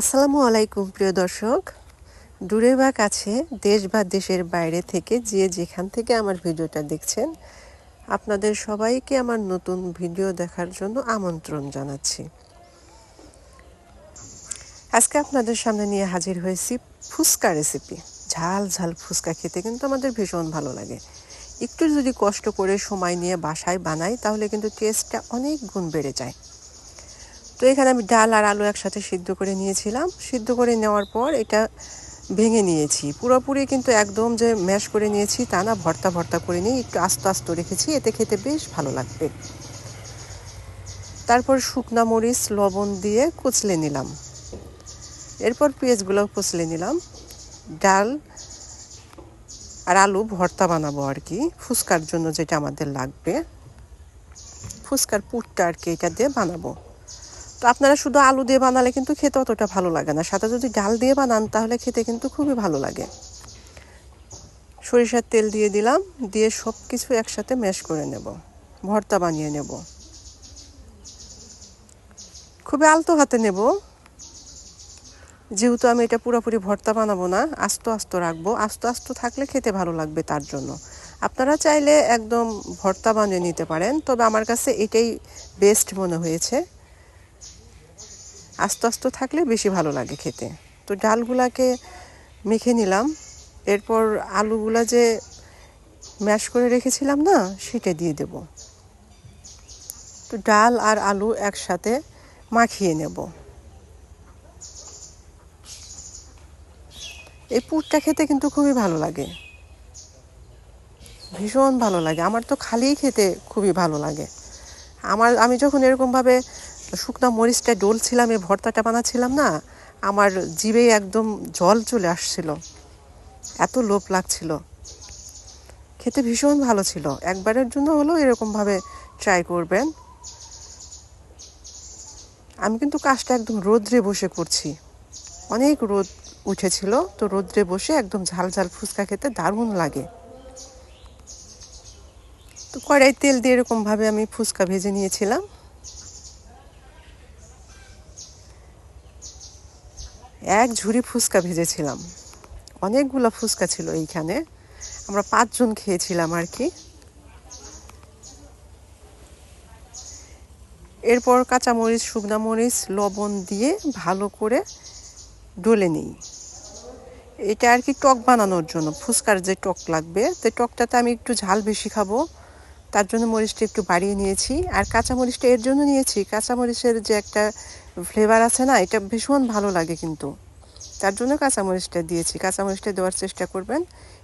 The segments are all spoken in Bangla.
আসসালামু আলাইকুম, প্রিয় দর্শক। দূরে বা কাছে, দেশ বা দেশের বাইরে থেকে যে যেখান থেকে আমার ভিডিওটা দেখছেন, আপনাদের সবাইকে আমার নতুন ভিডিও দেখার জন্য আমন্ত্রণ জানাচ্ছি। আজকে আপনাদের সামনে নিয়ে হাজির হয়েছি ফুচকা রেসিপি ঝাল ঝাল ফুচকা খেতে কিন্তু আমাদের ভীষণ ভালো লাগে। একটু যদি কষ্ট করে সময় নিয়ে বাসায় বানাই, তাহলে কিন্তু টেস্টটা অনেক গুণ বেড়ে যায়। তো এখানে আমি ডাল আর আলু একসাথে সিদ্ধ করে নিয়েছিলাম। সিদ্ধ করে নেওয়ার পর এটা ভেঙে নিয়েছি। পুরোপুরি কিন্তু একদম যে ম্যাশ করে নিয়েছি তা না, ভর্তা ভর্তা করে নিয়ে একটু আস্তে আস্তে রেখেছি। এতে খেতে বেশ ভালো লাগবে। তারপর শুকনা মরিচ, লবণ দিয়ে কুচলে নিলাম। এরপর পেঁয়াজগুলো কুচলে নিলাম। ডাল আর আলু ভর্তা বানাবো আর কি, ফুচকার জন্য যেটা আমাদের লাগবে। ফুচকার পুরটা আর কি এটা দিয়ে বানাবো। তো আপনারা শুধু আলু দিয়ে বানালে কিন্তু খেতে অতটা ভালো লাগে না। সাথে যদি ডাল দিয়ে বানান, তাহলে খেতে কিন্তু খুবই ভালো লাগে। সরিষার তেল দিয়ে দিলাম, দিয়ে সব কিছু একসাথে ম্যাশ করে নেব। ভর্তা বানিয়ে নেব। খুবই আলতো হাতে নেব। যেহেতু আমি এটা পুরোপুরি ভর্তা বানাবো না, আস্ত আস্ত রাখব। আস্ত আস্ত থাকলে খেতে ভালো লাগবে তার জন্য। আপনারা চাইলে একদম ভর্তা বানিয়ে নিতে পারেন, তবে আমার কাছে এটাই বেস্ট মনে হয়েছে। আস্তে আস্তে থাকলে বেশি ভালো লাগে খেতে। তো ডালগুলাকে মেখে নিলাম। এরপর আলুগুলা যে ম্যাশ করে রেখেছিলাম না, সেটা দিয়ে দেব। তো ডাল আর আলু একসাথে মাখিয়ে নেব। এই পুরটা খেতে কিন্তু খুবই ভালো লাগে। ভীষণ ভালো লাগে। আমার তো খালিই খেতে খুবই ভালো লাগে। আমার, আমি যখন এরকমভাবে শুকনা মরিচটা ডলছিলাম, এই ভর্তাটা বানাচ্ছিলাম না, আমার জিভে একদম জল চলে আসছিল। এত লোভ লাগছিল। খেতে ভীষণ ভালো ছিল। একবারের জন্য হলেও এরকমভাবে ট্রাই করবেন। আমি কিন্তু কাজটা একদম রোদ্রে বসে করছি। অনেক রোদ উঠেছিল, তো রোদ্রে বসে একদম ঝাল ঝাল ফুচকা খেতে দারুণ লাগে। তো কড়াই তেল দিয়ে এরকমভাবে আমি ফুচকা ভেজে নিয়েছিলাম। এক ঝুড়ি ফুচকা ভেজেছিলাম। অনেকগুলো ফুচকা ছিল এইখানে। আমরা পাঁচজন খেয়েছিলাম আর কি। এরপর কাঁচামরিচ শুকনা মরিচ লবণ দিয়ে ভালো করে ডলে নিই। এটা আর কি টক বানানোর জন্য। ফুচকার যে টক লাগবে, তো টকটাতে আমি একটু ঝাল বেশি খাব। তার জন্য মরিচটা একটু বাড়িয়ে নিয়েছি। আর কাঁচামরিচটা এর জন্য নিয়েছি। কাঁচামরিচের যে একটা ফ্লেভার আছে না, এটা ভীষণ ভালো লাগে কিন্তু। তার জন্য কাঁচামরিচটা দিয়েছি। কাঁচামরিচটা দেওয়ার চেষ্টা করবেন।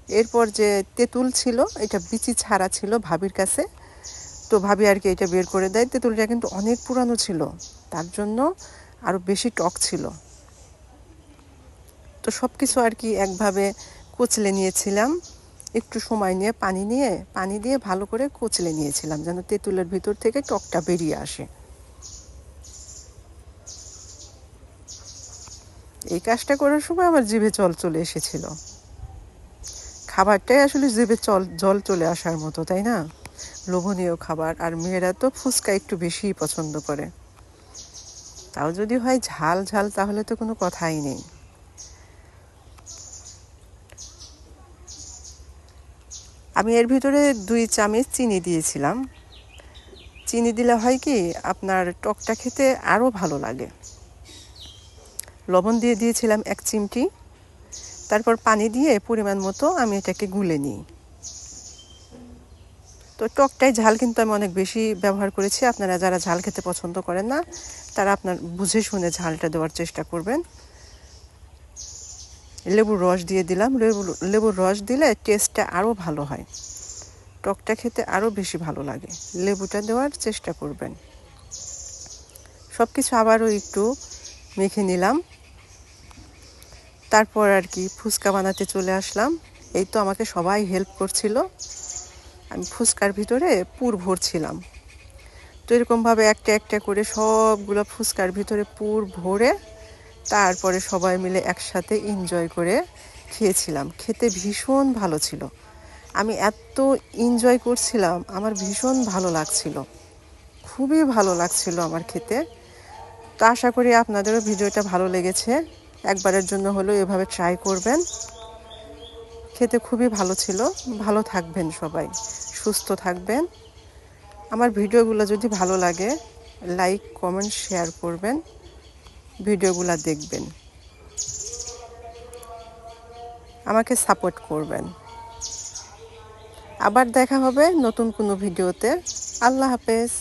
এরপর যে তেঁতুল ছিল, এটা বিচি ছাড়া ছিল ভাবির কাছে। তো ভাবি আর কি এটা বের করে দেয়। তেঁতুলটা কিন্তু অনেক পুরানো ছিল। তার জন্য আরও বেশি টক ছিল। তো সব কিছু আর কি একভাবে কুচলে নিয়েছিলাম। একটু সময় নিয়ে পানি নিয়ে, পানি দিয়ে ভালো করে কুচলে নিয়েছিলাম যেন তেঁতুলের ভিতর থেকে টকটা বেরিয়ে আসে। এই কাজটা করার সময় আমার জিভে জল চলে এসেছিল। খাবারটাই আসলে জিভে চল, জল চলে আসার মতো, তাই না? লোভনীয় খাবার, আর মেয়েরা তো ফুচকা একটু বেশিই পছন্দ করে। তাও যদি হয় ঝাল ঝাল তাহলে তো কোনো কথাই নেই। আমি এর ভিতরে দুই চামচ চিনি দিয়েছিলাম। চিনি দিলে হয় কি, আপনার টকটা খেতে আরও ভালো লাগে। লবণ দিয়ে দিয়েছিলাম এক চিমটি। তারপর পানি দিয়ে পরিমাণ মতো আমি এটাকে গুলে নিই। তো টকটাই ঝাল কিন্তু আমি অনেক বেশি ব্যবহার করেছি। আপনারা যারা ঝাল খেতে পছন্দ করেন না, তারা আপনার বুঝে শুনে ঝালটা দেওয়ার চেষ্টা করবেন। লেবুর রস দিয়ে দিলাম। লেবু, লেবুর রস দিলে টেস্টটা আরও ভালো হয়। টকটা খেতে আরও বেশি ভালো লাগে। লেবুটা দেওয়ার চেষ্টা করবেন। সব কিছু আবারও একটু মেখে নিলাম। তারপর আর কি ফুচকা বানাতে চলে আসলাম। এই তো আমাকে সবাই হেল্প করছিল। আমি ফুচকার ভিতরে পুর ভরছিলাম। তো এরকমভাবে একটা একটা করে সবগুলো ফুচকার ভিতরে পুর ভরে তারপরে সবাই মিলে একসাথে এনজয় করে খেয়েছিলাম। খেতে ভীষণ ভালো ছিল। আমি এত এনজয় করছিলাম, আমার ভীষণ ভালো লাগছিল। খুবই ভালো লাগছিল আমার খেতে। তো আশা করি আপনাদেরও ভিডিওটা ভালো লেগেছে। একবারের জন্য হলেও এভাবে ট্রাই করবেন। খেতে খুবই ভালো ছিল। ভালো থাকবেন সবাই। সুস্থ থাকবেন। আমার ভিডিওগুলো যদি ভালো লাগে লাইক কমেন্ট শেয়ার করবেন। ভিডিওগুলো দেখবেন। আমাকে সাপোর্ট করবেন। আবার দেখা হবে নতুন কোনো ভিডিওতে। আল্লাহ হাফেজ।